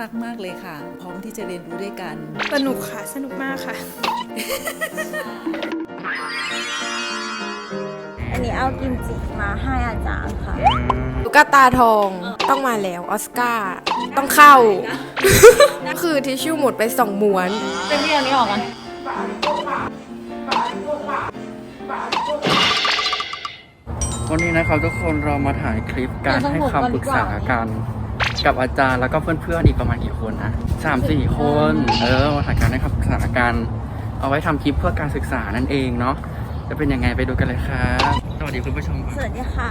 รักมากเลยค่ะ พร้อมที่จะเรียนรู้ด้วยกัน สนุกค่ะ สนุกมากค่ะ อันนี้เอากิมจิมาให้อาจารย์ค่ะลูกกาตาทองต้องมาแล้วออสการ์ต้องเข้า คือทิชชู่หมดไปสองม้วน เป็นพี่เอานี้ออกกันวันนี้นะครับทุกคนเรามาถ่ายคลิปการให้คำปรึกษากัน กับอาจารย์แล้วก็เพื่อนๆอีกประมาณกี่คนนะสามสี่คน เออมาถ่ายการให้คำปรึกษากันเอาไว้ทำคลิปเพื่อการศึกษานั่นเองเนาะจะเป็นยังไงไปดูกันเลยครับสวัสดีคุณผู้ชมก่อนสวัสดีค่ะ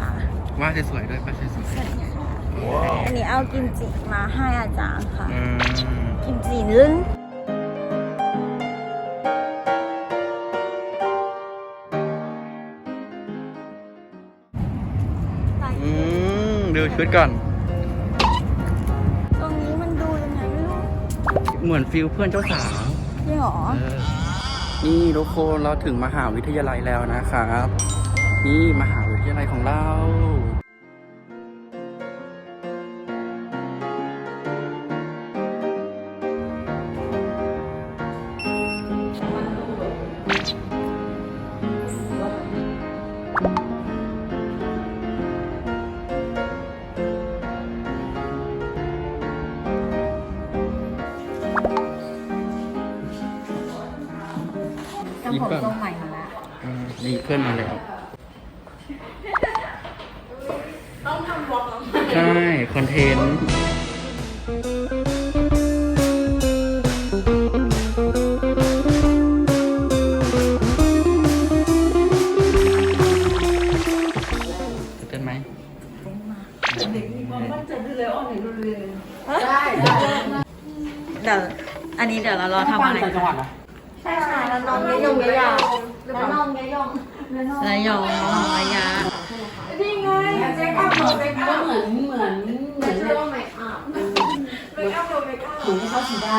ว่าสวยๆด้วยป้าสวยสวัสดีค่ะอันนี้เอากิมจิมาให้อาจารย์ค่ะๆอืมกิมจินึ่งอืมดูชุดก่อน เหมือนฟิลเพื่อนเจ้าสาวจริงเหรอ เออนี่ทุกคนเราถึงมหาวิทยาลัยแล้วนะครับ นี่มหาวิทยาลัยของเรา ผมทรงใหม่มาแล้วอืมนี่เพื่อนมาแล้ว ต้องทำบล็อกใช่ คอนเทนต์ตื่นเต้นไหมเดี๋ยวอันนี้เดี๋ยวเรารอทำอะไร จังหวัด ใช่ค่ะแล้วน้องยะยงยะยาแล้วน้องยะยงระยองน้องระยะ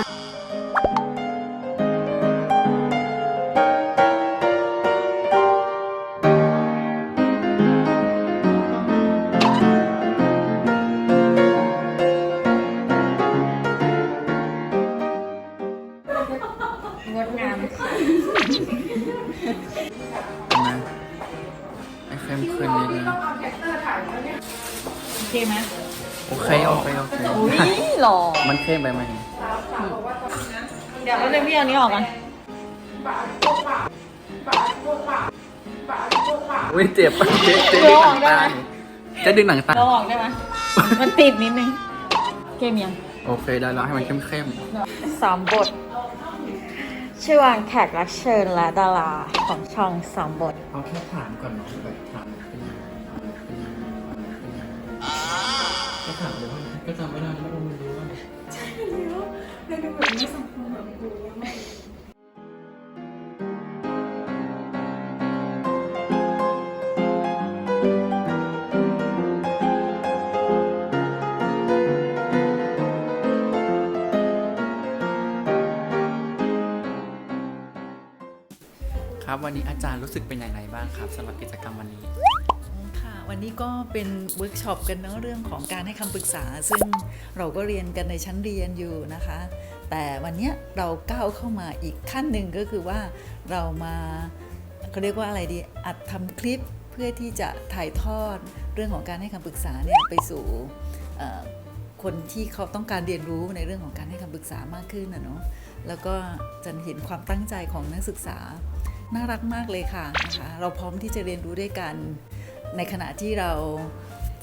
ง ค่ะมาไอเฟรมคืนนี้เลยโอเคไหมโอเคโอเคโอเค อุ้ยหล่อมันเข้มไปไหมเดี๋ยวเราเรียกพี่เอานี้ออกกันอุ้ยเจ็บเจ๊เจ๊ดึงหนังตาเจะดึงหนังตาเราออกได้ไหมมันติดนิดนึงเกมยัง โอเคได้แล้วให้มันเข้มเข้มสามบท ชื่อวางแขกรับเชิญและดาราของช่องสามบท เอาแค่ถามก่อนนะแบบ วันนี้อาจารย์รู้สึกเป็นอย่างไรบ้างครับสำหรับกิจกรรมวันนี้ค่ะ วันนี้ก็เป็นเวิร์กช็อปกันเนาะเรื่องของการให้คำปรึกษา ซึ่งเราก็เรียนกันในชั้นเรียนอยู่นะคะ แต่วันนี้เราก้าวเข้ามาอีกขั้นหนึ่งก็คือว่าเรามาเขาเรียกว่าอะไรดีอัดทำคลิปเพื่อที่จะถ่ายทอดเรื่องของการให้คำปรึกษาเนี่ยไปสู่คนที่เขาต้องการเรียนรู้ในเรื่องของการให้คำปรึกษามากขึ้นนะเนาะแล้วก็จะเห็นความตั้งใจของนักศึกษา น่ารักมากเลยค่ะนะคะเราพร้อมที่จะเรียนรู้ด้วยกัน ในขณะที่เรา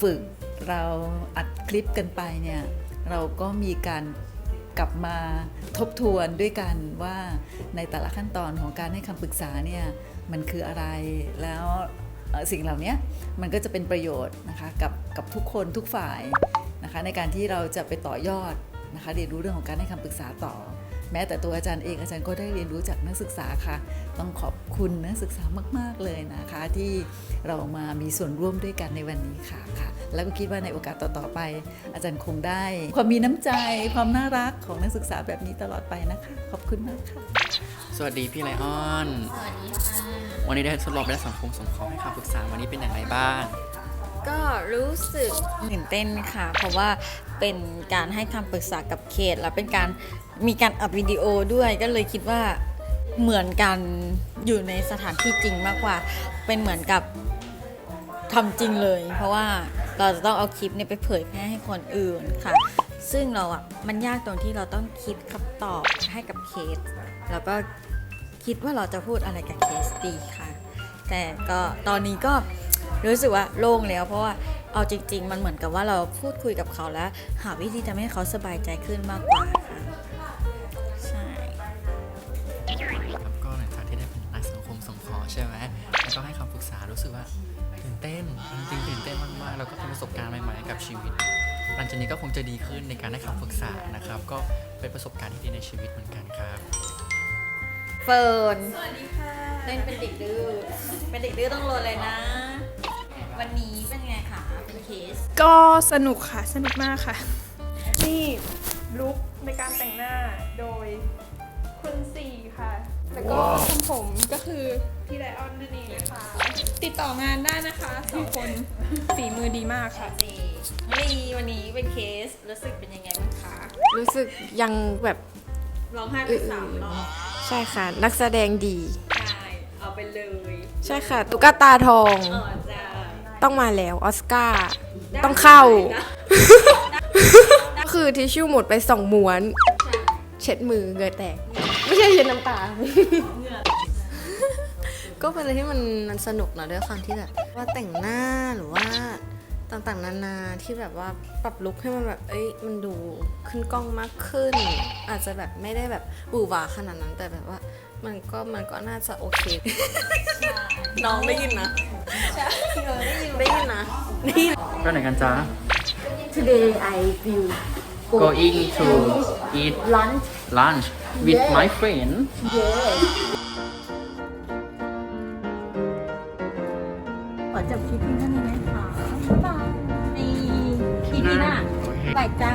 ฝึกเราอัดคลิปกันไปเนี่ยเราก็มีการกลับมาทบทวนด้วยกันว่าในแต่ละขั้นตอนของการให้คำปรึกษาเนี่ยมันคืออะไรแล้วสิ่งเหล่านี้มันก็จะเป็นประโยชน์นะคะกับกับทุกคนทุกฝ่ายนะคะในการที่เราจะไปต่อยอดนะคะเรียนรู้เรื่องของการให้คำปรึกษาต่อ แม้แต่ตัวอาจารย์เองอาจารย์ก็ได้เรียนรู้จากนักศึกษาค่ะ ต้องขอบคุณนักศึกษามาก ๆ เลยนะคะ ที่เรามามีส่วนร่วมด้วยกันในวันนี้ค่ะค่ะ แล้วก็คิดว่าในโอกาสต่อ ๆ ไป อาจารย์คงได้ ความมีน้ำใจความน่ารักของนักศึกษาแบบนี้ตลอดไปนะคะ ขอบคุณมากค่ะ สวัสดีพี่ไลออน สวัสดีค่ะ วันนี้ได้ทดลองไปได้สังคมสงเคราะห์ให้คำปรึกษาวันนี้เป็นอย่างไรบ้างก็รู้สึกตื่นเต้นค่ะ เพราะว่าเป็นการให้คำปรึกษากับเคสแล้วเป็นการ มีการอัดวิดีโอด้วยก็เลยคิดว่าเหมือนกันอยู่ในสถานที่จริงมากกว่า เป็นเหมือนกับทำจริงเลย เพราะว่าเราจะต้องเอาคลิปเนี่ยไปเผยแพร่ให้คนอื่นค่ะ ซึ่งเราอะมันยากตรงที่เราต้องคิดคำตอบให้กับเคส แล้วก็คิดว่าเราจะพูดอะไรกับเคสดีค่ะ แต่ก็ตอนนี้ก็รู้สึกว่าโล่งแล้ว เพราะว่าเอาจริง ๆ มันเหมือนกับว่าเราพูดคุยกับเขาแล้ว หาวิธีทำให้เขาสบายใจขึ้นมากกว่าค่ะ ก็ให้คำปรึกษารู้สึกว่าตื่นเต้นจริงๆตื่นเต้นมากๆแล้วก็เป็นประสบการณ์ใหม่ๆกับชีวิต หลังจากนี้ก็คงจะดีขึ้นในการให้คำปรึกษานะครับ ก็เป็นประสบการณ์ที่ดีในชีวิตเหมือนกันครับเฟิร์นสวัสดีค่ะเล่นเป็นเด็กดื้อเป็นเด็กดื้อต้องโรนเลยนะ วันนี้เป็นไงคะเป็นเคสก็สนุกค่ะสนุกมากค่ะ นี่ลุคในการแต่งหน้าโดยคุณสี่ค่ะ แล้วก็ทำผมก็คือ พี่ไลออนนั่นเองค่ะติดต่องานได้นะคะสองคนฝีมือดีมากค่ะดีลีวันนี้เป็นเคสรู้สึกเป็นยังไงบ้างคะรู้สึกยังแบบร้องไห้ไปสามรอบใช่ค่ะ นักแสดงดี ใช่เอาไปเลยใช่ค่ะ ตุ๊กตาทอง เออจะต้องมาแล้ว ออสการ์ ต้องเข้า ก็คือทิชชู่หมดไปสองม้วน เช็ดมือเหงยแตก ไม่ใช่เช็ดน้ำตา ก็เป็นอะไรที่มันมันสนุกนะด้วยความที่แบบว่าแต่งหน้าหรือว่าต่างๆ นานาที่แบบว่าปรับลุคให้มันแบบเอ้ยมันดูขึ้นกล้องมากขึ้น อาจจะแบบไม่ได้แบบหวือหวาขนาดนั้นแต่แบบว่า มันก็มันก็น่าจะโอเค น้องได้ยินนะใช่ได้ยินนะได้ยินก็ไหนกันจ๊ะ Today I will going to eat lunch. lunch with my friend Yes. ขอจบคลิปเพียงเท่านี้นะคะบ๊ายบายในคลิปนี้น่ะโอเคบายจ้า